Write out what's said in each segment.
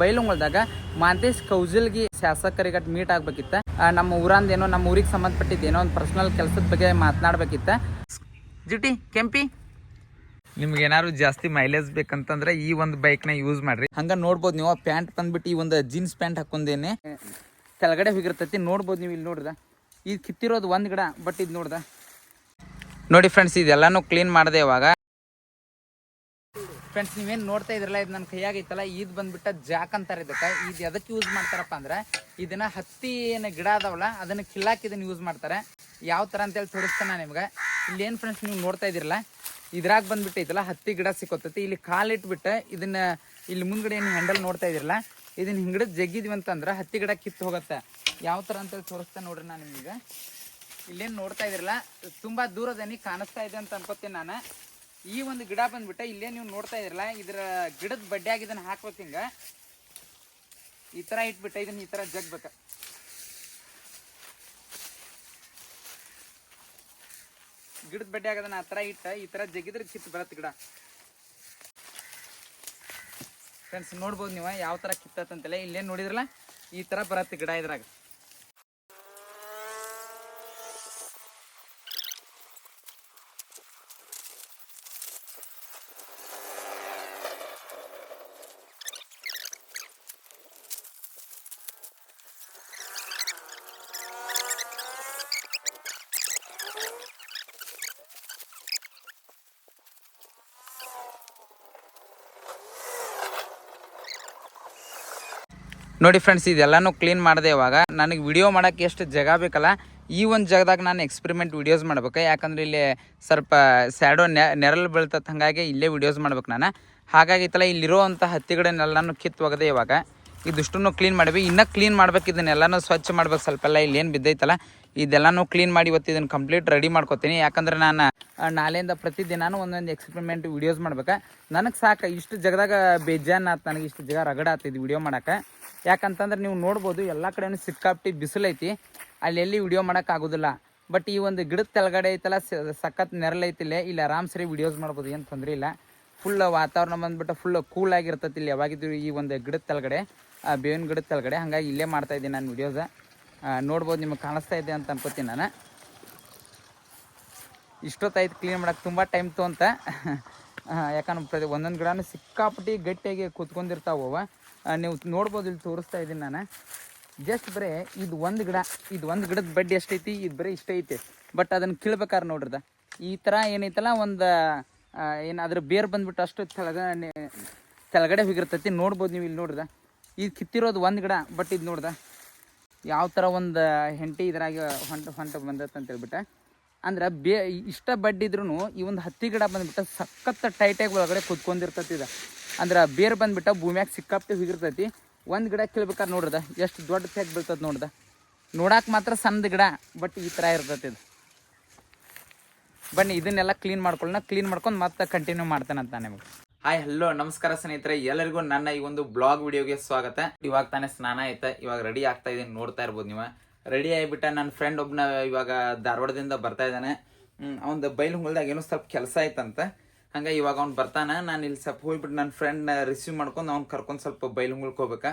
ಬೈಲುಂಗಲ್ದಾಗ ಮಾಂತೇಶ್ ಕೌಜಲ್ಗಿ ಶಾಸಕರಿಗೆ ಮೀಟ್ ಆಗ್ಬೇಕಿತ್ತ. ನಮ್ಮ ಊರಂದ ಏನೋ ನಮ್ಮ ಊರಿಗೆ ಸಂಬಂಧಪಟ್ಟಿದ್ದ ಏನೋ ಒಂದು ಪರ್ಸನಲ್ ಕೆಲಸದ ಬಗ್ಗೆ ಮಾತನಾಡ್ಬೇಕಿತ್ತ. ಜಿಟಿ ಕೆಂಪಿ? ನಿಮ್ಗೆ ಏನಾದ್ರು ಜಾಸ್ತಿ ಮೈಲೇಜ್ ಬೇಕಂತಂದ್ರೆ ಈ ಒಂದು ಬೈಕ್ನ ಯೂಸ್ ಮಾಡ್ರಿ. ಹಂಗ ನೋಡ್ಬೋದು ನೀವು ಪ್ಯಾಂಟ್ ಬಂದ್ಬಿಟ್ಟು ಈ ಒಂದು ಜೀನ್ಸ್ ಪ್ಯಾಂಟ್ ಹಾಕೊಂಡೇನೆ ಕೆಳಗಡೆ ಹೋಗಿರ್ತೈತಿ ನೋಡ್ಬೋದು ನೀವು ಇಲ್ಲಿ ನೋಡ್ದ ಇದು ಕಿತ್ತಿರೋದು ಒಂದು ಗಿಡ ಬಟ್ ಇದು ನೋಡ್ದ. ನೋಡಿ ಫ್ರೆಂಡ್ಸ್ ಇದೆಲ್ಲಾನು ಕ್ಲೀನ್ ಮಾಡಿದೆ ಇವಾಗ. ಫ್ರೆಂಡ್ಸ್ ನೀವೇನು ನೋಡ್ತಾ ಇದ್ರಲ್ಲ, ಇದು ನನ್ನ ಕೈಯಾಗೈತಲ್ಲ ಇದು ಬಂದ್ಬಿಟ್ಟ ಜಾಕ್ ಅಂತಾರೆ ಇದಕ್ಕೆ. ಇದು ಎದಕ್ಕೆ ಯೂಸ್ ಮಾಡ್ತಾರಪ್ಪ ಅಂದ್ರೆ, ಇದನ್ನ ಹತ್ತಿ ಏನು ಗಿಡ ಅದಾವಲ್ಲ, ಅದನ್ನು ಕಿಲ್ಲಾಕ್ ಇದನ್ನ ಯೂಸ್ ಮಾಡ್ತಾರೆ. ಯಾವ ಥರ ಅಂತೇಳಿ ತೋರಿಸ್ತಾನೆ ನಾನು ನಿಮ್ಗೆ. ಇಲ್ಲಿ ಏನು ಫ್ರೆಂಡ್ಸ್ ನೀವು ನೋಡ್ತಾ ಇದಿರಲ್ಲ ಇದ್ರಾಗ ಬಂದ್ಬಿಟ್ಟೈತಲ್ಲ, ಹತ್ತಿ ಗಿಡ ಸಿಕ್ಕೋತೈತಿ. ಇಲ್ಲಿ ಕಾಲಿಟ್ಬಿಟ್ಟು ಇದನ್ನ, ಇಲ್ಲಿ ಮುಂದ್ಗಡೆ ಏನು ಹ್ಯಾಂಡಲ್ ನೋಡ್ತಾ ಇದಿರಲ್ಲ ಇದನ್ನ ಹಿಂಗಡೆ ಜಗ್ಗಿದ್ವಿ ಅಂತಂದ್ರೆ ಹತ್ತಿ ಗಿಡ ಕಿತ್ತು ಹೋಗುತ್ತೆ. ಯಾವ ಥರ ಅಂತೇಳಿ ತೋರಿಸ್ತಾ ನೋಡ್ರಿ ನಾನು ನಿಮಗೆ. ಇಲ್ಲೇನು ನೋಡ್ತಾ ಇದಿರಲ್ಲ ತುಂಬ ದೂರದಲ್ಲಿ ಕಾಣಿಸ್ತಾ ಇದೆ ಅಂತ ಅನ್ಕೋತೀನಿ ನಾನು. ಈ ಒಂದು ಗಿಡ ಬಂದ್ಬಿಟ್ಟ ಇಲ್ಲೇ ನೀವು ನೋಡ್ತಾ ಇದ್ರಲ್ಲ, ಇದರ ಗಿಡದ ಬಡ್ಡ್ಯಾಗ ಇದನ್ನು ಹಾಕ್ಬೇಕು ಹಿಂಗೆ. ಈ ತರ ಇಟ್ಬಿಟ್ಟ ಇದನ್ನ ಈ ತರ ಜಗ್ಬೇಕು. ಗಿಡದ ಬಡ್ಡ್ಯಾಗ ಅದನ್ನ ಆ ತರ ಇಟ್ಟ, ಈ ತರ ಜಗಿದ್ರೆ ಕಿತ್ತು ಬರತ್ತೆ ಗಿಡ. ಫ್ರೆಂಡ್ಸ್ ನೋಡ್ಬೋದು ನೀವು ಯಾವ ತರ ಕಿತ್ತಂತಲ್ಲ ಇಲ್ಲೇನ್ ನೋಡಿದ್ರಲ್ಲ, ಈ ತರ ಬರತ್ತೆ ಗಿಡ ಇದ್ರಾಗ. ನೋಡಿ ಫ್ರೆಂಡ್ಸ್ ಇದೆಲ್ಲಾನು ಕ್ಲೀನ್ ಮಾಡಿದೆ ಇವಾಗ. ನನಗೆ ವಿಡಿಯೋ ಮಾಡೋಕ್ಕೆ ಎಷ್ಟು ಜಾಗ ಬೇಕಲ್ಲ, ಈ ಒಂದು ಜಾಗದಾಗ ನಾನು ಎಕ್ಸ್ಪೆರಿಮೆಂಟ್ ವಿಡಿಯೋಸ್ ಮಾಡ್ಬೇಕು. ಯಾಕಂದ್ರೆ ಇಲ್ಲಿ ಸ್ವಲ್ಪ ಸ್ಯಾಡೋ ನೆರಳು ಬೀಳ್ತದೆ ಹಾಗಾಗಿ ಇಲ್ಲೇ ವಿಡಿಯೋಸ್ ಮಾಡ್ಬೇಕು ನಾನು. ಹಾಗಾಗಿ ಇತ್ತಲ್ಲ ಇಲ್ಲಿರುವಂಥ ಹತ್ತಿಗಳನ್ನೆಲ್ಲಾನು ಕಿತ್ತು ಒಗದೆ ಇವಾಗ. ಇದಿಷ್ಟನ್ನು ಕ್ಲೀನ್ ಮಾಡಿವಿ ಇನ್ನೂ ಕ್ಲೀನ್ ಮಾಡ್ಬೇಕು, ಇದನ್ನೆಲ್ಲಾನು ಸ್ವಚ್ಛ ಮಾಡ್ಬೇಕು. ಸ್ವಲ್ಪ ಎಲ್ಲ ಇಲ್ಲಿ ಏನು ಬಿದ್ದೈತಲ್ಲ, ಇದೆಲ್ಲಾನು ಕ್ಲೀನ್ ಮಾಡಿ ಇವತ್ತು ಇದನ್ನು ಕಂಪ್ಲೀಟ್ ರೆಡಿ ಮಾಡ್ಕೋತೀನಿ. ಯಾಕಂದ್ರೆ ನಾನು ನಾಳೆಯಿಂದ ಪ್ರತಿದಿನಾನು ಒಂದೊಂದು ಎಕ್ಸ್ಪೆರಿಮೆಂಟ್ ವಿಡಿಯೋಸ್ ಮಾಡ್ಬೇಕು. ನನಗೆ ಸಾಕು, ಇಷ್ಟು ಜಗದಾಗ ಬೇಜಾನ್ ಆತು, ನನಗೆ ಇಷ್ಟು ಜಾಗ ರಗಡ ಆತಿದ್ದು ವಿಡಿಯೋ ಮಾಡಕ್ಕೆ. ಯಾಕಂತಂದ್ರೆ ನೀವು ನೋಡ್ಬೋದು ಎಲ್ಲ ಕಡೆನೂ ಸಿಕ್ಕಾಪಟ್ಟಿ ಬಿಸಿಲೈತಿ. ಅಲ್ಲಿ ಎಲ್ಲಿ ವಿಡಿಯೋ ಮಾಡೋಕ್ಕಾಗೋದಿಲ್ಲ. ಬಟ್ ಈ ಒಂದು ಗಿಡದ ಕೆಳಗಡೆ ಐತಲ್ಲ ಸಖತ್ ನೆರಳೈತಿಲ್ಲ, ಇಲ್ಲಿ ಆರಾಮ್ ಸರಿ ವಿಡಿಯೋಸ್ ಮಾಡ್ಬೋದು, ಏನು ತೊಂದರೆ ಇಲ್ಲ. ಫುಲ್ ವಾತಾವರಣ ಬಂದುಬಿಟ್ಟು ಫುಲ್ ಕೂಲ್ ಆಗಿರ್ತೈತಿ ಇಲ್ಲಿ. ಯಾವಾಗಿದ್ದು ಈ ಒಂದು ಗಿಡದ ತೆಳಗಡೆ ಬೇವಿನ ಗಿಡದ ತೆಳಗಡೆ ಹಾಗಾಗಿ ಇಲ್ಲೇ ಮಾಡ್ತಾ ಇದ್ದೀನಿ ನಾನು ವಿಡಿಯೋಸ ನೋಡ್ಬೋದು ನಿಮಗೆ ಕಾಣಿಸ್ತಾ ಇದೆ ಅಂತ ಅನ್ಕೋತೀನಿ ನಾನು. ಇಷ್ಟೊತ್ತಾಯ್ತು ಕ್ಲೀನ್ ಮಾಡಕ್ಕೆ ತುಂಬ ಟೈಮ್ ತೊಗೊಂತ. ಯಾಕಂದ್ರೆ ಪ್ರತಿ ಒಂದೊಂದು ಗಿಡನೂ ಸಿಕ್ಕಾಪಟ್ಟಿ ಗಟ್ಟಿಯಾಗಿ ಕೂತ್ಕೊಂಡಿರ್ತಾವ ನೀವು ನೋಡ್ಬೋದು, ಇಲ್ಲಿ ತೋರಿಸ್ತಾ ಇದ್ದೀನಿ ನಾನು. ಜಸ್ಟ್ ಬರೇ, ಇದು ಒಂದು ಗಿಡ, ಇದು ಒಂದು ಗಿಡದ ಬಡ್ಡಿ ಎಷ್ಟೈತಿ, ಇದು ಬರೀ ಇಷ್ಟ ಐತಿ. ಬಟ್ ಅದನ್ನು ಕೀಳ್ಬೇಕಾದ್ರೆ ನೋಡ್ರದ ಈ ಥರ ಏನೈತಲ್ಲ, ಒಂದು ಏನು ಅದ್ರ ಬೇರು ಬಂದ್ಬಿಟ್ಟು ಅಷ್ಟು ತೆಳಗ ಕೆಳಗಡೆ ಹೋಗಿರ್ತೈತಿ. ನೋಡ್ಬೋದು ನೀವು ಇಲ್ಲಿ ನೋಡ್ರದ ಇದು ಕಿತ್ತಿರೋದು ಒಂದು ಗಿಡ ಬಟ್ ಇದು ನೋಡ್ದ ಯಾವ ಥರ ಒಂದು ಹೆಂಟಿ ಇದ್ರಾಗ ಹೊಂಟ ಹೊಂಟ ಬಂದೈತೆ ಅಂತ ಹೇಳ್ಬಿಟ್ಟು. ಅಂದ್ರೆ ಬೇ ಇಷ್ಟ ಬಡ್ಡಿದ್ರು ಈ ಒಂದು ಹತ್ತಿ ಗಿಡ ಬಂದ್ಬಿಟ್ಟು ಸಖತ್ತ ಟೈಟಾಗಿ ಒಳಗಡೆ ಕುತ್ಕೊಂಡಿರ್ತೈತಿ ಇದು. ಅಂದ್ರೆ ಬೇರು ಬಂದ್ಬಿಟ್ಟು ಭೂಮ್ಯಾಗ ಸಿಕ್ಕಾಪ್ತಿ ಹೋಗಿರ್ತೈತಿ. ಒಂದು ಗಿಡ ಕೀಳ್ಬೇಕಾದ್ರೆ ನೋಡ್ರದ, ಎಷ್ಟು ದೊಡ್ಡ ತೆಗ್ ಬೀಳ್ತದೆ ನೋಡ್ದ. ನೋಡಕ್ಕೆ ಮಾತ್ರ ಸಣ್ಣದ ಗಿಡ ಬಟ್ ಈ ಥರ ಇರ್ತೈತಿ ಇದು. ಬನ್ನಿ, ಇದನ್ನೆಲ್ಲ ಕ್ಲೀನ್ ಮಾಡ್ಕೊಳ್ಳೋಣ ಕ್ಲೀನ್ ಮಾಡ್ಕೊಂಡು ಮತ್ತೆ ಕಂಟಿನ್ಯೂ ಮಾಡ್ತೇನೆ ಅಂತ ನಿಮಗೆ. ಹಾಯ್ ಹಲೋ ನಮಸ್ಕಾರ ಸ್ನೇಹಿತರೆ, ಎಲ್ಲರಿಗೂ ನನ್ನ ಈ ಒಂದು ಬ್ಲಾಗ್ ವಿಡಿಯೋಗೆ ಸ್ವಾಗತ. ಇವಾಗ ತಾನೇ ಸ್ನಾನ ಆಯ್ತಾ, ಇವಾಗ ರೆಡಿ ಆಗ್ತಾ ಇದೀನಿ, ನೋಡ್ತಾ ಇರ್ಬೋದು ನೀವು. ರೆಡಿ ಆಗಿಬಿಟ್ಟ ನನ್ನ ಫ್ರೆಂಡ್ ಒಬ್ನ ಇವಾಗ ಧಾರವಾಡದಿಂದ ಬರ್ತಾ ಇದ್ದಾನೆ. ಅವ್ನ ಬೈಲ್ ಹುಲ್ದಾಗ ಏನೋ ಸ್ವಲ್ಪ ಕೆಲಸ ಆಯ್ತಂತ. ಹಂಗ ಇವಾಗ ಅವ್ನು ಬರ್ತಾನೆ. ನಾನು ಇಲ್ಲಿ ಸ್ವಲ್ಪ ಹೋಗ್ಬಿಟ್ಟು ನನ್ನ ಫ್ರೆಂಡ್ ರಿಸೀವ್ ಮಾಡ್ಕೊಂಡು ಅವ್ನು ಕರ್ಕೊಂಡು ಸ್ವಲ್ಪ ಬೈಲ್ ಹೋಗ್ಬೇಕಾ?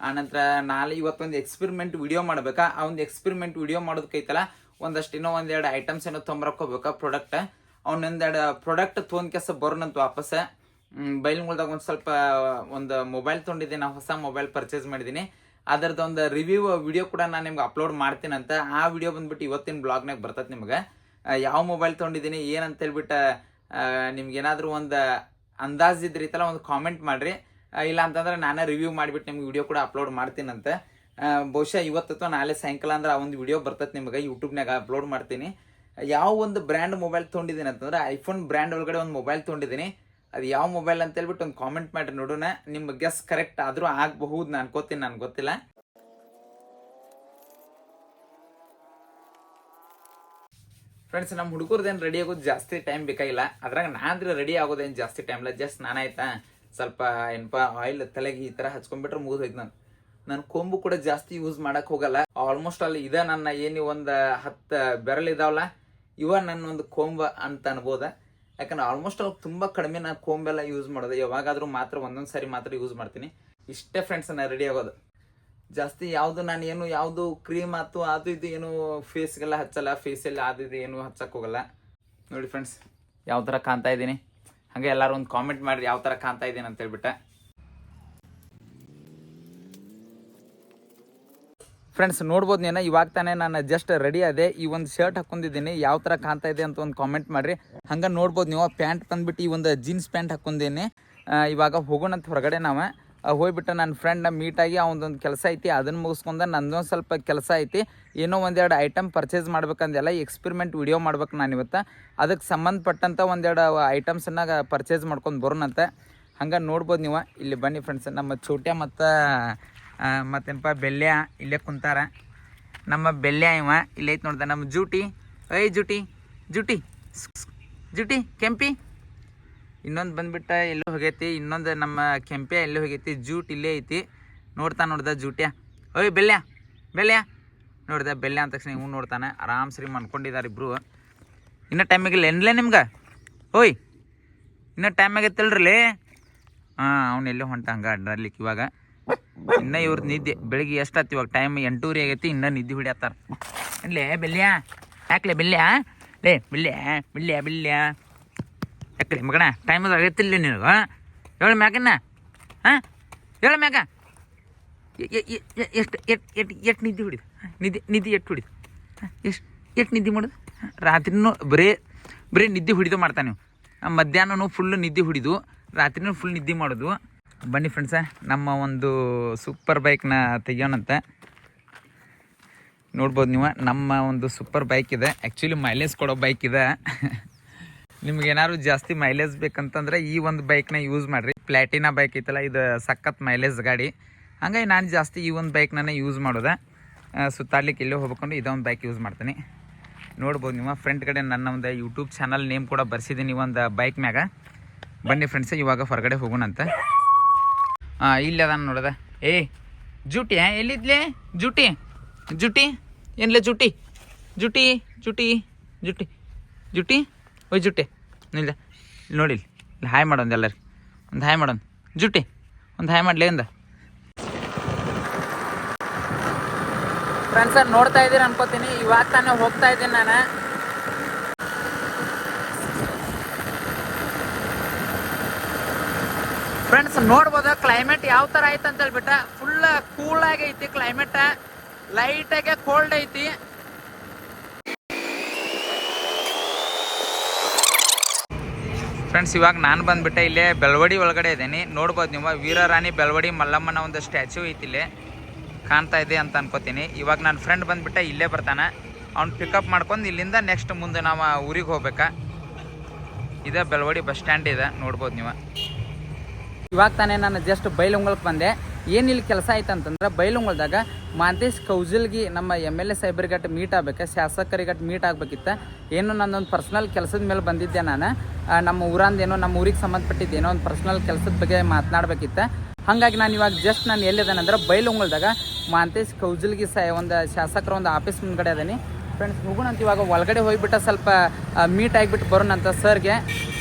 ಆನಂತರ ನಾಳೆ ಇವತ್ತೊಂದು ಎಕ್ಸ್ಪಿರಿಮೆಂಟ್ ವಿಡಿಯೋ ಮಾಡ್ಬೇಕಾ? ಆ ಒಂದು ಎಕ್ಸ್ಪೆರಿಮೆಂಟ್ ವಿಡಿಯೋ ಮಾಡೋದಕ್ಕೈತಲ್ಲ ಒಂದಷ್ಟು ಇನ್ನೂ ಒಂದೆರಡು ಐಟಮ್ಸ್ ಏನೋ ತೊಂಬರಕೋಬೇಕಾ ಪ್ರಾಡಕ್ಟ್ ಅವ್ನೊಂದೆರಡು ಪ್ರಾಡಕ್ಟ್ ತೊಗೊಂಡ್ ಕೆಸ ಬರೋಣಂತ ವಾಪಸ್. ಬೈಲ್ಗಳ್ದಾಗ ಒಂದು ಸ್ವಲ್ಪ, ಒಂದು ಮೊಬೈಲ್ ತೊಗೊಂಡಿದ್ದೆ ನಾವು ಹೊಸ ಮೊಬೈಲ್ ಪರ್ಚೇಸ್ ಮಾಡಿದ್ದೀನಿ. ಅದರದ್ದು ರಿವ್ಯೂ ವಿಡಿಯೋ ಕೂಡ ನಾನು ನಿಮ್ಗೆ ಅಪ್ಲೋಡ್ ಮಾಡ್ತೀನಂತ. ಆ ವಿಡಿಯೋ ಬಂದ್ಬಿಟ್ಟು ಇವತ್ತಿನ ಬ್ಲಾಗ್ನಾಗ ಬರ್ತದೆ ನಿಮ್ಗೆ. ಯಾವ ಮೊಬೈಲ್ ತೊಗೊಂಡಿದ್ದೀನಿ ಏನಂತ ಹೇಳ್ಬಿಟ್ಟು ನಿಮ್ಗೆ ಏನಾದರೂ ಒಂದು ಅಂದಾಜ್ ಇದ್ರಿತಲ್ಲ ಒಂದು ಕಾಮೆಂಟ್ ಮಾಡಿರಿ. ಇಲ್ಲ ಅಂತಂದ್ರೆ ನಾನೇ ರಿವ್ಯೂ ಮಾಡಿಬಿಟ್ಟು ನಿಮ್ಗೆ ವಿಡಿಯೋ ಕೂಡ ಅಪ್ಲೋಡ್ ಮಾಡ್ತೀನಂತೆ. ಬಹುಶಃ ಇವತ್ತು ಅಥವಾ ನಾಳೆ ಸಾಯಂಕಾಲ ಅಂದ್ರೆ ಆ ಒಂದು ವಿಡಿಯೋ ಬರ್ತದೆ ನಿಮ್ಗೆ ಯೂಟ್ಯೂಬ್ನಾಗ ಅಪ್ಲೋಡ್ ಮಾಡ್ತೀನಿ. ಯಾವ ಒಂದು ಬ್ರ್ಯಾಂಡ್ ಮೊಬೈಲ್ ತೊಗೊಂಡಿದ್ದೀನಿ ಅಂತಂದ್ರೆ ಐಫೋನ್ ಬ್ರ್ಯಾಂಡ್ ಒಳಗಡೆ ಒಂದು ಮೊಬೈಲ್ ತೊಗೊಂಡಿದ್ದೀನಿ ಅದು ಯಾವ ಮೊಬೈಲ್ ಅಂತ ಹೇಳ್ಬಿಟ್ಟು ಒಂದು ಕಾಮೆಂಟ್ ಮಾಡ್ರಿ ನೋಡೋಣ. ನಿಮ್ಮ ಗೆಸ್ ಕರೆಕ್ಟ್ ಆದರೂ ಆಗಬಹುದು. ನಾನು ಅನ್ಕೋತೀನಿ ನನ್ಗೆ ಗೊತ್ತಿಲ್ಲ. ಫ್ರೆಂಡ್ಸ್ ನಮ್ಮ ಹುಡುಗರ್ದೇನು ರೆಡಿ ಆಗೋದು ಜಾಸ್ತಿ ಟೈಮ್ ಬೇಕಾಗಿಲ್ಲ. ಅದ್ರಾಗ ನಾನು ರೆಡಿ ಆಗೋದೇನು ಜಾಸ್ತಿ ಟೈಮ್ ಇಲ್ಲ. ಜಸ್ಟ್ ನಾನು ಆಯ್ತಾ? ಸ್ವಲ್ಪ, ಏನಪ್ಪ ಆಯಿಲ್ ತಲೆಗೆ ಈ ಥರ ಹಚ್ಕೊಂಡ್ಬಿಟ್ರೆ ಮುಗಿದೋಯ್ತು ನಾನು. ನಾನು ಕೊಂಬು ಕೂಡ ಜಾಸ್ತಿ ಯೂಸ್ ಮಾಡಕ್ ಹೋಗಲ್ಲ. ಆಲ್ಮೋಸ್ಟ್ ಅಲ್ಲಿ ಇದ ನನ್ನ ಏನು ಒಂದು ಹತ್ತು ಬೆರಳಿದಾವಲ್ಲ ಇವ ನನ್ನ ಒಂದು ಕೊಂಬ ಅಂತ ಅನ್ಬೋದ. ಯಾಕಂದ್ರೆ ಆಲ್ಮೋಸ್ಟ್ ಅವ್ರು ತುಂಬಾ ಕಡಿಮೆ ನಾನು ಕೋಂಬೆಲ್ಲ ಯೂಸ್ ಮಾಡೋದು. ಯಾವಾಗಾದರೂ ಮಾತ್ರ ಒಂದೊಂದು ಸಾರಿ ಮಾತ್ರ ಯೂಸ್ ಮಾಡ್ತೀನಿ. ಇಷ್ಟೇ ಫ್ರೆಂಡ್ಸ್ ನಾನು ರೆಡಿ ಆಗೋದು. ಜಾಸ್ತಿ ಯಾವುದು ನಾನು ಏನು ಯಾವುದು ಕ್ರೀಮ್ ಆಯ್ತು, ಅದು ಇದು ಏನು ಫೇಸ್ಗೆಲ್ಲ ಹಚ್ಚಲ್ಲ ಫೇಸಲ್ಲಿ ಅದು ಇದು ಏನು ಹಚ್ಚಕ್ಕೆ ನೋಡಿ ಫ್ರೆಂಡ್ಸ್ ಯಾವ ಥರ ಕಾಣ್ತಾ ಇದ್ದೀನಿ? ಹಾಗೆ ಎಲ್ಲರೂ ಒಂದು ಕಾಮೆಂಟ್ ಮಾಡಿರಿ ಯಾವ ಥರ ಕಾಣ್ತಾ ಇದ್ದೀನಿ ಅಂತ ಹೇಳ್ಬಿಟ್ಟೆ. ಫ್ರೆಂಡ್ಸ್ ನೋಡ್ಬೋದು ನೀನು, ಇವಾಗ ತಾನೇ ನಾನು ಜಸ್ಟ್ ರೆಡಿ ಅದೇ ಈ ಒಂದು ಶರ್ಟ್ ಹಾಕೊಂಡಿದ್ದೀನಿ. ಯಾವ ಥರ ಕಾಣ್ತಾ ಇದೆ ಅಂತ ಒಂದು ಕಾಮೆಂಟ್ ಮಾಡಿರಿ. ಹಂಗೆ ನೋಡ್ಬೋದು ನೀವು, ಪ್ಯಾಂಟ್ ಬಂದುಬಿಟ್ಟು ಈ ಒಂದು ಜೀನ್ಸ್ ಪ್ಯಾಂಟ್ ಹಾಕೊಂಡಿದ್ದೀನಿ. ಇವಾಗ ಹೋಗೋಣ ಅಂತ ಹೊರಗಡೆ ನಾವು. ಹೋಗ್ಬಿಟ್ಟು ನನ್ನ ಫ್ರೆಂಡ್ನ ಮೀಟಾಗಿ ಅವನೊಂದು ಕೆಲಸ ಐತಿ, ಅದನ್ನು ಮುಗಿಸ್ಕೊಂಡು ನಂದೊಂದು ಸ್ವಲ್ಪ ಕೆಲಸ ಐತಿ. ಏನೋ ಒಂದೆರಡು ಐಟಮ್ ಪರ್ಚೇಸ್ ಮಾಡ್ಬೇಕಂದೆಲ್ಲ ಎಕ್ಸ್ಪಿರಿಮೆಂಟ್ ವಿಡಿಯೋ ಮಾಡ್ಬೇಕು ನಾನು ಇವತ್ತು. ಅದಕ್ಕೆ ಸಂಬಂಧಪಟ್ಟಂಥ ಒಂದೆರಡು ಐಟಮ್ಸನ್ನ ಪರ್ಚೇಸ್ ಮಾಡ್ಕೊಂಡು ಬರೋಣಂತೆ. ಹಂಗೆ ನೋಡ್ಬೋದು ನೀವು. ಇಲ್ಲಿ ಬನ್ನಿ ಫ್ರೆಂಡ್ಸ್ ನಮ್ಮ ಚೋಟ್ಯ ಮತ್ತು ಮತ್ತೇನಪ್ಪ ಬೆಲ್ಯ ಇಲ್ಲೇ ಕುಂತಾರ. ನಮ್ಮ ಬೆಲ್ಯ ಇವ, ಇಲ್ಲೇ ಐತೆ ನೋಡ್ದ. ನಮ್ಮ ಜೂಟಿ ಐ ಜೂಟಿ ಜೂಟಿ ಜೂಟಿ, ಕೆಂಪಿ. ಇನ್ನೊಂದು ಬಂದ್ಬಿಟ್ಟ ಎಲ್ಲೂ ಹೋಗೈತಿ. ಇನ್ನೊಂದು ನಮ್ಮ ಕೆಂಪೆ ಎಲ್ಲೋ ಹೋಗೈತಿ. ಜೂಟ್ ಇಲ್ಲೇ ಐತಿ. ನೋಡ್ತಾ ನೋಡ್ದ ಜೂಟ್ಯ. ಓಯ್ ಬೆಲ್ಯ ಬೆಲ್ಯ ನೋಡ್ದೆ ಬೆಲ್ಯ ಅಂದ ತಕ್ಷಣ ಇವ್ ನೋಡ್ತಾನೆ. ಆರಾಮ್ ಸರಿ ಮನ್ಕೊಂಡಿದ್ದಾರೆ ಇಬ್ರು. ಇನ್ನೂ ಟೈಮಿಗಿಲ್ಲ ಎನ್ಲೇ ನಿಮ್ಗೆ? ಓಯ್, ಇನ್ನೂ ಟೈಮ್ ಆಗೈತಲ್ರಿ ಹಾಂ ಅವ್ನು ಎಲ್ಲೋ ಹೊಂಟ ಹಂಗೆ ಅಡ್ಡಾಡ್ಲಿಕ್ಕೆ ಇವಾಗ. ಇನ್ನ ಇವ್ರ ನಿದ್ದೆ, ಬೆಳಿಗ್ಗೆ ಎಷ್ಟಾತ್ ಇವಾಗ ಟೈಮ್ ಎಂಟೂರಿ ಆಗೈತಿ, ಇನ್ನ ನಿದ್ದೆ ಹಿಡಿಯತ್ತಾರ ಇಲ್ಲೇ ಬೆಲ್ಯ ಯಾಕ್ಲೆ ಬೆಲ್ಯ ಲೇ ಬಿಲ್ಯ ಬಿಲ್ಯ ಬಿಲ್ಯ ಯಾಕ್ಲೆ ಮಗಣ ಟೈಮ್ ಆಗೈತಿಲ್ಲ ನಿನಗೆ? ಹೇಳು ಮ್ಯಾಕನ್ನ. ಹಾಂ? ಹೇಳು ಮ್ಯಾಕ. ಎಷ್ಟು ಎಟ್ ಎಟ್ ಎಟ್ ನಿದ್ದೆ ಹೊಡಿದು? ನಿದ್ದೆ ನಿದ್ದೆ ಎಟ್ಟು ಹೊಡಿದು? ಎಷ್ಟು ಎಟ್ಟು ನಿದ್ದೆ ಮಾಡೋದು? ರಾತ್ರಿನೂ ಬರೇ, ಬರೀ ನಿದ್ದೆ ಹೊಡಿದು ಮಾಡ್ತಾನೆ ನೀವು ಮಧ್ಯಾಹ್ನನೂ ಫುಲ್ಲು ನಿದ್ದೆ ಹೊಡಿದು, ರಾತ್ರಿನೂ ಫುಲ್ ನಿದ್ದೆ ಮಾಡೋದು. ಬನ್ನಿ ಫ್ರೆಂಡ್ಸ ನಮ್ಮ ಒಂದು ಸೂಪರ್ ಬೈಕ್ನ ತೆಗಿಯೋಣಂತೆ. ನೋಡ್ಬೋದು ನೀವು, ನಮ್ಮ ಒಂದು ಸೂಪರ್ ಬೈಕ್ ಇದೆ. ಆ್ಯಕ್ಚುಲಿ ಮೈಲೇಜ್ ಕೊಡೋ ಬೈಕ್ ಇದೆ. ನಿಮ್ಗೆ ಏನಾದ್ರು ಜಾಸ್ತಿ ಮೈಲೇಜ್ ಬೇಕಂತಂದ್ರೆ ಈ ಒಂದು ಬೈಕ್ನ ಯೂಸ್ ಮಾಡಿರಿ. ಪ್ಲಾಟಿನಾ ಬೈಕ್ ಐತಲ್ಲ, ಇದು ಸಖತ್ ಮೈಲೇಜ್ ಗಾಡಿ. ಹಂಗಾಗಿ ನಾನು ಜಾಸ್ತಿ ಈ ಒಂದು ಬೈಕ್ನೇ ಯೂಸ್ ಮಾಡೋದೆ. ಸುತ್ತಾಡ್ಲಿಕ್ಕೆ ಇಲ್ಲೇ ಹೋಗ್ಬೇಕಂದ್ರೆ ಇದೊಂದು ಬೈಕ್ ಯೂಸ್ ಮಾಡ್ತೀನಿ. ನೋಡ್ಬೋದು ನೀವು ಫ್ರೆಂಡ್ ಕಡೆ ನನ್ನ ಒಂದು ಯೂಟ್ಯೂಬ್ ಚಾನಲ್ ನೇಮ್ ಕೂಡ ಬರ್ಸಿದ್ದೀನಿ ಒಂದು ಬೈಕ್ ಬನ್ನಿ ಫ್ರೆಂಡ್ಸ್ ಇವಾಗ ಹೊರಗಡೆ ಹೋಗೋಣಂತ. ಹಾಂ ಇಲ್ಲಿ ಅದಾನ ನೋಡದ. ಏ, ಜುಟಿ ಎಲ್ಲಿದ್ಲೆ? ಜುಟಿ ಜುಟಿ, ಏನ್ಲೆ ಜುಟಿ? ಜುಟಿ ಜುಟಿ ಜುಟಿ ಜುಟಿ? ಓಯ್, ಜುಟಿ ಇಲ್ಲಿ ನೋಡಿ, ಇಲ್ಲಿ ಹಾಯ್ ಮಾಡೋಣ ಎಲ್ಲರಿಗೆ. ಒಂದು ಹಾಯ್ ಮಾಡೋಣ ಜುಟಿ, ಒಂದು ಹಾಯ್ ಮಾಡಲಿ ಅಂದ. ಫ್ರೆಂಡ್ಸ್ ನೋಡ್ತಾ ಇದ್ದೀರ ಅನ್ಕೋತೀನಿ. ಇವಾಗ ತಾನೇ ಹೋಗ್ತಾ ಇದ್ದೀನಿ ನಾನು. ಫ್ರೆಂಡ್ಸ್ ನೋಡ್ಬೋದು ಕ್ಲೈಮೇಟ್ ಯಾವ ಥರ ಐತೆ ಅಂತ ಹೇಳ್ಬಿಟ್ಟ ಫುಲ್ ಕೂಲ್ ಆಗಿ ಐತಿ ಕ್ಲೈಮೇಟ್ ಲೈಟ್ ಆಗಿ ಕೋಲ್ಡ್ ಐತಿ. ಫ್ರೆಂಡ್ಸ್ ಇವಾಗ ನಾನು ಬಂದ್ಬಿಟ್ಟೆ, ಇಲ್ಲೇ ಬೆಳವಡಿ ಒಳಗಡೆ ಇದ್ದೀನಿ. ನೋಡ್ಬೋದು ನೀವು, ವೀರರಾಣಿ ಬೆಳವಡಿ ಮಲ್ಲಮ್ಮನ ಒಂದು ಸ್ಟ್ಯಾಚ್ಯೂ ಐತಿ ಇಲ್ಲಿ. ಕಾಣ್ತಾ ಇದೆ ಅಂತ ಅನ್ಕೋತೀನಿ. ಇವಾಗ ನನ್ನ ಫ್ರೆಂಡ್ ಬಂದ್ಬಿಟ್ಟೆ, ಇಲ್ಲೇ ಬರ್ತಾನೆ. ಅವ್ನು ಪಿಕಪ್ ಮಾಡ್ಕೊಂಡು ಇಲ್ಲಿಂದ ನೆಕ್ಸ್ಟ್ ಮುಂದೆ ನಾವು ಊರಿಗೆ ಹೋಗ್ಬೇಕಾ? ಇದೇ ಬೆಳವಡಿ ಬಸ್ ಸ್ಟ್ಯಾಂಡ್ ಇದೆ, ನೋಡ್ಬೋದು ನೀವು. ಇವಾಗ ತಾನೇ ನಾನು ಜಸ್ಟ್ ಬೈಲುಂಗಲ್ಗೆ ಬಂದೆ. ಏನು ಇಲ್ಲಿ ಕೆಲಸ ಆಯ್ತು ಅಂತಂದ್ರೆ ಬೈಲುಂಗಲ್ದಾಗ ಮಾಂತೇಶ್ ಕೌಜಲ್ಗಿ ನಮ್ಮ ಎಂ ಎಲ್ ಎ ಸಾಹೇಬರಿಗಟ್ಟು ಮೀಟ್ ಆಗ್ಬೇಕು ಶಾಸಕರಿಗಟ್ಟು ಮೀಟ್ ಆಗ್ಬೇಕಿತ್ತು. ಏನು ನನ್ನೊಂದು ಪರ್ಸ್ನಲ್ ಕೆಲಸದ ಮೇಲೆ ಬಂದಿದ್ದೆ ನಾನು. ನಮ್ಮ ಊರಂದೇನೋ, ನಮ್ಮ ಊರಿಗೆ ಸಂಬಂಧಪಟ್ಟಿದ್ದು ಏನೋ ಒಂದು ಪರ್ಸ್ನಲ್ ಕೆಲಸದ ಬಗ್ಗೆ ಮಾತನಾಡ್ಬೇಕಿತ್ತು. ಹಾಗಾಗಿ ನಾನು ಇವಾಗ ಜಸ್ಟ್ ನಾನು ಎಲ್ಲಿದ್ದೇನೆ ಅಂದ್ರೆ ಬೈಲುಂಗಲ್ದಾಗ ಮಾಂತೇಶ್ ಕೌಜಲ್ಗಿ ಸ ಒಂದು ಶಾಸಕರ ಒಂದು ಆಫೀಸ್ ಮುಂದ್ಗಡೆ ಅದೇನಿ. ಫ್ರೆಂಡ್ಸ್ ಹೋಗೋಣ ಅಂತ ಇವಾಗ ಒಳಗಡೆ ಹೋಗಿಬಿಟ್ಟ ಸ್ವಲ್ಪ ಮೀಟ್ ಆಗಿಬಿಟ್ಟು ಬರೋಣ ಅಂತ ಸರ್ಗೆ.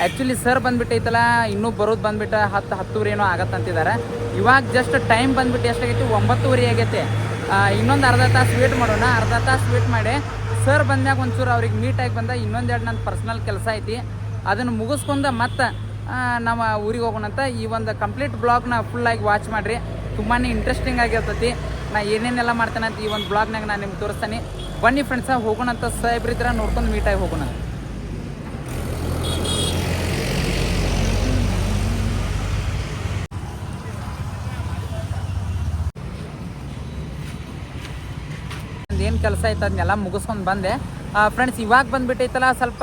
ಆ್ಯಕ್ಚುಲಿ ಸರ್ ಬಂದ್ಬಿಟ್ಟೈತಲ್ಲ, ಇನ್ನೂ ಬರೋದು ಬಂದ್ಬಿಟ್ಟು ಹತ್ತು, ಹತ್ತುವರೆ ಏನೋ ಆಗತ್ತೆ ಅಂತಿದ್ದಾರೆ. ಇವಾಗ ಜಸ್ಟ್ ಟೈಮ್ ಬಂದುಬಿಟ್ಟು ಎಷ್ಟಾಗೈತಿ? ಒಂಬತ್ತುವರೆ ಆಗೈತೆ. ಇನ್ನೊಂದು ಅರ್ಧ ತಾಸು ವೇಟ್ ಮಾಡೋಣ. ಅರ್ಧ ತಾಸು ವೇಟ್ ಮಾಡಿ ಸರ್ ಬಂದಾಗ ಒಂಚೂರು ಅವ್ರಿಗೆ ಮೀಟ್ ಆಗಿ ಬಂದ, ಇನ್ನೊಂದೆರಡು ನನ್ನ ಪರ್ಸ್ನಲ್ ಕೆಲಸ ಐತಿ. ಅದನ್ನು ಮುಗಿಸ್ಕೊಂಡು ಮತ್ತೆ ನಮ್ಮ ಊರಿಗೆ ಹೋಗೋಣಂತ ಈ ಒಂದು ಕಂಪ್ಲೀಟ್ ಬ್ಲಾಗ್ನ ಫುಲ್ಲಾಗಿ ವಾಚ್ ಮಾಡಿರಿ. ತುಂಬಾ ಇಂಟ್ರೆಸ್ಟಿಂಗ್ ಆಗಿರ್ತೈತಿ. ನಾ ಏನೇನೆಲ್ಲ ಮಾಡ್ತೇನೆ ಅಂತ ಈ ಒಂದು ಬ್ಲಾಗ್ನಾಗ ನಾನು ನಿಮ್ಗೆ ತೋರಿಸ್ತೀನಿ. ಬನ್ನಿ ಫ್ರೆಂಡ್ಸ ಹೋಗೋಣ ಅಂತ ಸಾಹೇಬ್ರಿದ್ರ ನೋಡ್ಕೊಂಡು ಮೀಟಾಗಿ ಹೋಗೋಣ. ಏನು ಕೆಲಸ ಐತೆ ಅದನ್ನೆಲ್ಲ ಮುಗಿಸ್ಕೊಂಡು ಬಂದೆ. ಫ್ರೆಂಡ್ಸ್ ಇವಾಗ ಬಂದ್ಬಿಟ್ಟೈತಲ್ಲ, ಸ್ವಲ್ಪ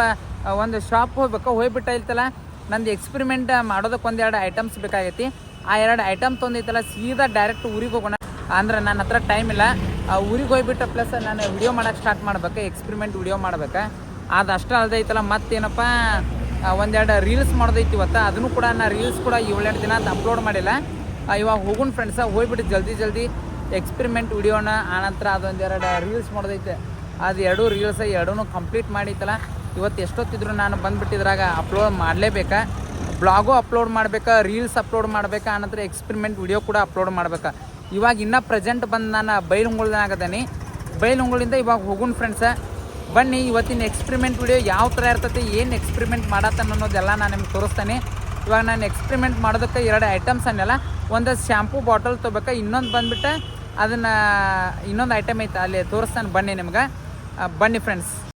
ಒಂದು ಶಾಪ್ ಹೋಗ್ಬೇಕು ಹೋಗ್ಬಿಟ್ಟೈತಲ್ಲ ನಂದು ಎಕ್ಸ್ಪರಿಮೆಂಟ್ ಮಾಡೋದಕ್ಕೆ ಒಂದೆರಡು ಐಟಮ್ಸ್ ಬೇಕಾಗೈತಿ. ಆ ಎರಡು ಐಟಮ್ ತೊಂದೈತಲ್ಲ, ಸೀದಾ ಡೈರೆಕ್ಟ್ ಊರಿಗೆ ಹೋಗೋಣ. ಅಂದ್ರೆ ನನ್ನ ಹತ್ರ ಟೈಮ್ ಇಲ್ಲ. ಆ ಊರಿಗೆ ಹೋಗ್ಬಿಟ್ಟ ಪ್ಲಸ್ ನಾನು ವಿಡಿಯೋ ಮಾಡೋಕ್ಕೆ ಸ್ಟಾರ್ಟ್ ಮಾಡ್ಬೇಕು ಎಕ್ಸ್ಪಿರಿಮೆಂಟ್ ವಿಡಿಯೋ ಮಾಡ್ಬೇಕು. ಅದು ಅಷ್ಟೇ ಅಲ್ದೈತಲ್ಲ ಮತ್ತೇನಪ್ಪ ಒಂದೆರಡು ರೀಲ್ಸ್ ಮಾಡೋದೈತಿ ಇವತ್ತು. ಅದನ್ನು ಕೂಡ ನಾನು ರೀಲ್ಸ್ ಕೂಡ ಏಳೆಂಟು ದಿನ ಅಪ್ಲೋಡ್ ಮಾಡಿಲ್ಲ. ಇವಾಗ ಹೋಗೋಣ ಫ್ರೆಂಡ್ಸ ಹೋಗ್ಬಿಟ್ಟು ಜಲ್ದಿ ಜಲ್ದಿ ಎಕ್ಸ್ಪಿರಿಮೆಂಟ್ ವಿಡಿಯೋನ ಆನಂತರ ಅದೊಂದೆರಡು ರೀಲ್ಸ್ ಮಾಡೋದೈತೆ. ಅದು ಎರಡು ರೀಲ್ಸ್ ಎರಡೂ ಕಂಪ್ಲೀಟ್ ಮಾಡಿತ್ತಲ್ಲ. ಇವತ್ತು ಎಷ್ಟೊತ್ತಿದ್ರು ನಾನು ಬಂದುಬಿಟ್ಟಿದ್ರಾಗ ಅಪ್ಲೋಡ್ ಮಾಡಲೇಬೇಕು. ಬ್ಲಾಗು ಅಪ್ಲೋಡ್ ಮಾಡ್ಬೇಕಾ ರೀಲ್ಸ್ ಅಪ್ಲೋಡ್ ಮಾಡ್ಬೇಕಾ ಆನಂತರ ಎಕ್ಸ್ಪಿರಿಮೆಂಟ್ ವಿಡಿಯೋ ಕೂಡ ಅಪ್ಲೋಡ್ ಮಾಡ್ಬೇಕಾ. ಇವಾಗ ಇನ್ನೂ ಪ್ರೆಸೆಂಟ್ ಬಂದು ನಾನು ಬೈಲುಂಗುಳ್ದಾಗದೀನಿ ಬೈಲುಂಗುಳಿಂದ ಇವಾಗ ಹೋಗುನ್ ಫ್ರೆಂಡ್ಸ ಬನ್ನಿ, ಇವತ್ತಿನ ಎಕ್ಸ್ಪ್ರಿಮೆಂಟ್ ವಿಡಿಯೋ ಯಾವ ಥರ ಇರ್ತೈತಿ, ಏನು ಎಕ್ಸ್ಪ್ರಿಮೆಂಟ್ ಮಾಡತ್ತಾನ ಅನ್ನೋದೆಲ್ಲ ನಾನು ನಿಮ್ಗೆ ತೋರಿಸ್ತೇನೆ. ಇವಾಗ ನಾನು ಎಕ್ಸ್ಪ್ರಿಮೆಂಟ್ ಮಾಡೋದಕ್ಕೆ ಎರಡು ಐಟಮ್ಸ್ ಅನ್ನೆಲ್ಲ, ಒಂದು ಶ್ಯಾಂಪೂ ಬಾಟಲ್ ತೊಗೋಬೇಕು, ಇನ್ನೊಂದು ಬಂದುಬಿಟ್ಟು ಅದನ್ನು ಇನ್ನೊಂದು ಐಟಮ್ ಐತೆ, ಅಲ್ಲಿ ತೋರಿಸ್ತಾನೆ, ಬನ್ನಿ ನಿಮ್ಗೆ. ಬನ್ನಿ ಫ್ರೆಂಡ್ಸ್